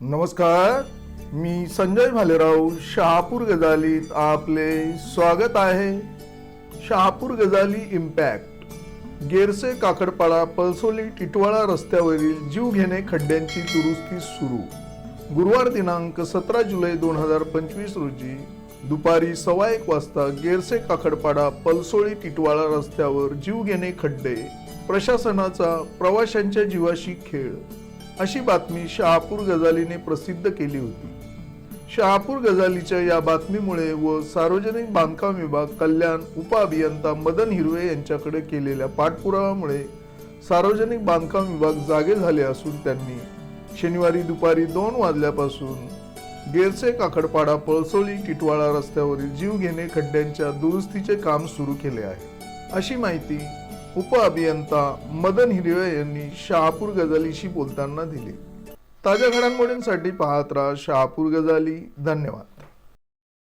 नमस्कार मी संजय भालेराव शहापूर गजालीत आपले स्वागत आहे. शहापूर गजाली इम्पॅक्ट गेरसे काकडपाडा पळसोली टिटवाळा रस्त्यावरील जीवघेणे खड्ड्यांची दुरुस्ती सुरू. गुरुवार दिनांक सतरा जुलै दोन हजार पंचवीस रोजी दुपारी सव्वा एक वाजता गेरसे काकडपाडा पलसोळी टिटवाळा रस्त्यावर जीवघेणे खड्डे प्रशासनाचा प्रवाशांच्या जीवाशी खेळ. अशी बातमी शहापूर गजालीने प्रसिद्ध केली होती. शहापूर गजालीच्या या बातमीमुळे व सार्वजनिक बांधकाम विभाग कल्याण उपअभियंता मदन हिरवे यांच्याकडे केलेल्या पाठपुराव्यामुळे सार्वजनिक बांधकाम विभाग जागे झाले असून त्यांनी शनिवारी दुपारी दोन वाजल्यापासून गेरसे काकडपाडा पळसोली टिटवाळा रस्त्यावरील जीवघेणे खड्ड्यांच्या दुरुस्तीचे काम सुरू केले आहे. अशी माहिती उपअभियंता मदन हिरवे यांनी शहापूर गजालीशी बोलताना दिली. ताज्या घडामोडींसाठी पाहत राहा शहापूर गजाली. धन्यवाद.